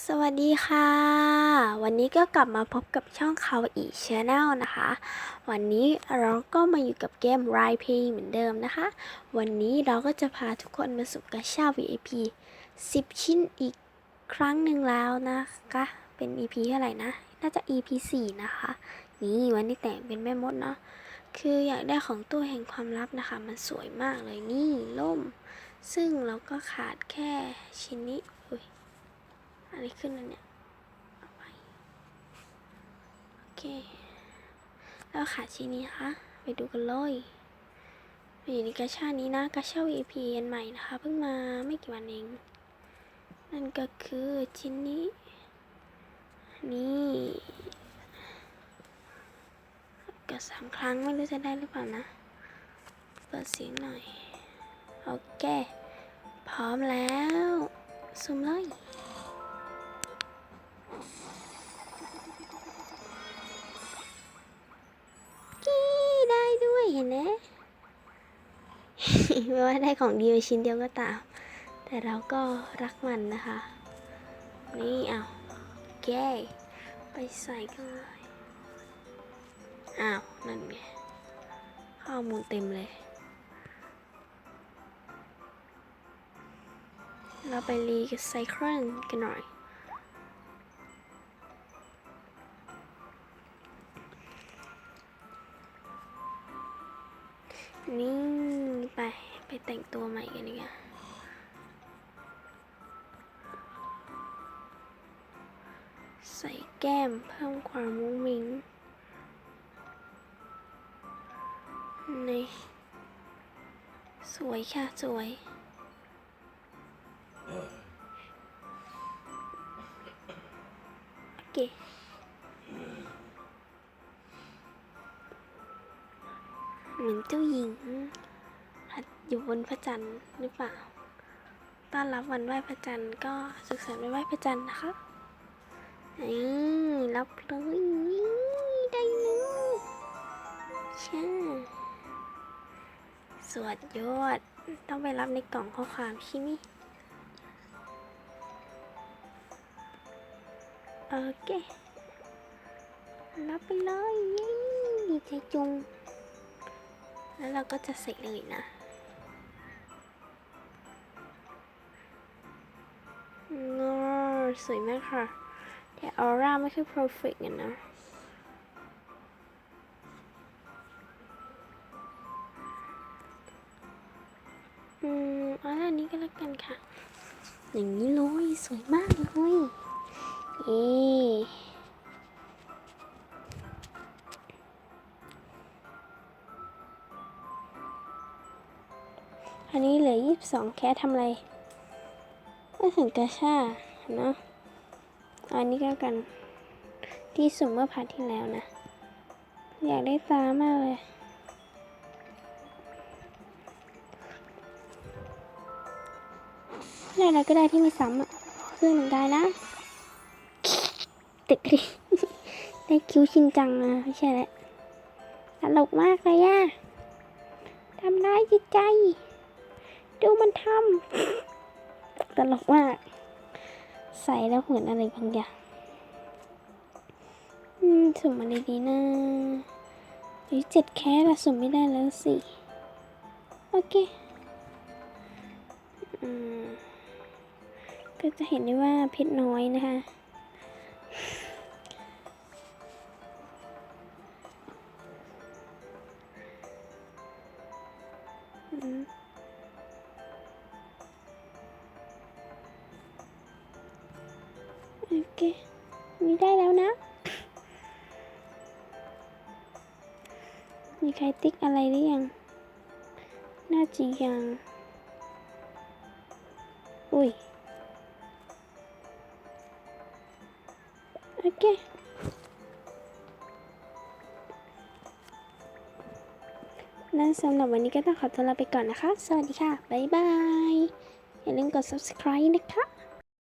สวัสดีค่ะ วันนี้ก็กลับมาพบกับช่องเขาอีชาแนลนะคะ วันนี้เราก็มาอยู่กับเกม r i p เหมือนเดิมนะคะ วันนี้เราก็จะพาทุกคนมาสุ่มกาชา VIP 10 ชิ้นอีกครั้งหนึ่งแล้วนะคะเป็น EP เท่าไหร่นะ น่าจะ EP 4 นะคะ นี่วันนี้แต่งเป็นแม่มดเนาะคืออยากได้ของตู้แห่งความลับนะคะ มันสวยมากเลยนี่ล่ม ซึ่งเราก็ขาดแค่ชิ้นนี้ อะไรขึ้นแล้วเนี่ยเอาไปโอเค แล้วขาชิ้นนี้นะคะ ไปดูกันเลยอยู่ในกาชานี้นะกาชา VIP อันใหม่นะคะ เพิ่งมาไม่กี่วันเอง นั่นก็คือชิ้นนี้ นี่ก็สามครั้งไม่รู้จะได้หรือเปล่านะ เปิดเสียงหน่อย โอเค พร้อมแล้วซูมเลย นไมไม่ว่าได้ของดีมาชิ้นเดียวก็ตาม แต่เราก็รักมันนะคะ นี่เอาแก้ไปใส่กันเลยอ้าว นั่นไงข้อมูลเต็มเลย เราไปรีกับไซคลอนกันหน่อย นี่ไปไปแต่งตัวใหม่กันดีกว่าใส่แก้มเพิ่มความมุ้งมิ้งนี่สวยค่ะ สวย เหมือนเจ้าหญิงอยู่บนพระจันทร์หรือเปล่า ต้อนรับวันไหว้พระจันทร์ก็สุขสันต์วันไหว้พระจันทร์นะคะนี่รับเลยได้เลยใช่สวดยอด ต้องไปรับในกล่องข้อความใช่ไหมโอเค รับไปเลยย้ดีใจจุง แล้วเราก็จะใส่เลยนะงอสวยมากค่ะ แต่ออร่าไม่ค่อย perfect กันนะอืมเอาอันนี้ก็แล้วกันค่ะ อย่างนี้เลย สวยมากเลยเอ๊ อันนี้เหลือยี่สิบสองแค่ทำอะไรก็ถึงกระชาเนาะอันนี้ก็กัน ที่สุ่มเมื่อพาร์ทที่แล้วนะ อยากได้ตามากเลยได้อะไรก็ได้ที่ไม่ซ้ำอะเพื่อนหนึ่งได้นะติดดิได้คิ้วชินจังนะไม่ใช่แล้วตลกมากเลยอะทำร้ายจิตใจ ดูมันทำตลกมาก ใส่แล้วเหมือนอะไรบางอย่างอืมสุ่มอะไรดีนะหรือเจ็ดแคสละสุ่มไม่ได้แล้วสิ โอเค อืม ก็จะเห็นได้ว่าเพชรน้อยนะคะอืม โอเคมีได้แล้วนะ มีใครติ๊กอะไรหรือยัง น่าจะยัง อุ้ย โอเคและสำหรับวันนี้ก็ต้องขอตัวลาไปก่อนนะคะ สวัสดีค่ะ บ๊ายบาย อย่าลืมกด subscribe นะคะ